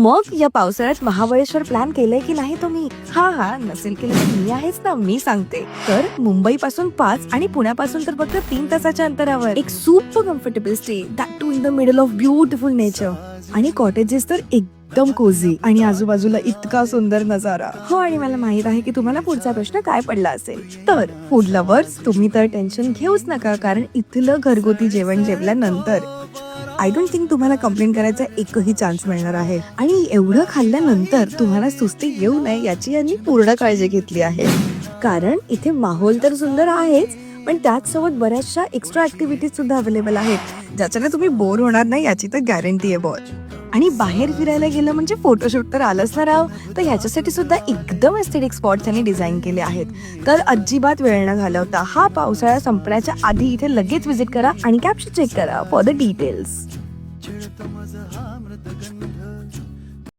मग या पावसाळ्यात महाबळेश्वर प्लॅन केलंय की नाही तुम्ही? हा हा नसेल केलं तर मी आहेच ना मी सांगते. तर मुंबई पासून पाच आणि पुण्यापासून तर फक्त तीन तासाच्या अंतरावर. एक super comfortable stay that too in the middle of beautiful nature आणि कॉटेजेस तर एकदम कोझी आणि आजूबाजूला इतका सुंदर नजारा. हो आणि मला माहीत आहे की तुम्हाला पुढचा प्रश्न काय पडला असेल. तर फूड लवर्स तुम्ही तर टेन्शन घेऊच नका कारण इथलं घरगुती जेवण जेवल्यानंतर आय डोंट थिंक तुम्हाला कंप्लेंट करायचा एकही चान्स मिळणार आहे. आणि एवढं खाल्ल्यानंतर तुम्हाला सुस्ती येऊ नये याची यांनी पूर्ण काळजी घेतली आहे. कारण इथे माहोल तर सुंदर आहेच पण त्याचसोबत बऱ्याचशा एक्स्ट्रा ऍक्टिव्हिटीज सुद्धा अवेलेबल आहेत. ज्याच्याने तुम्ही बोर होणार नाही याची तर गॅरंटी आहे बॉल आणि बाहेर फिरायला गेलं म्हणजे फोटोशूट तर आलंच ना राव. तर ह्याच्यासाठी सुद्धा एकदम एस्थेटिक स्पॉट त्यांनी डिझाईन केले आहेत. तर अजिबात वेळ न घालवता हा पावसाळा संपण्याच्या आधी इथे लगेच व्हिजिट करा आणि कॅप्शन चेक करा फॉर द डिटेल्स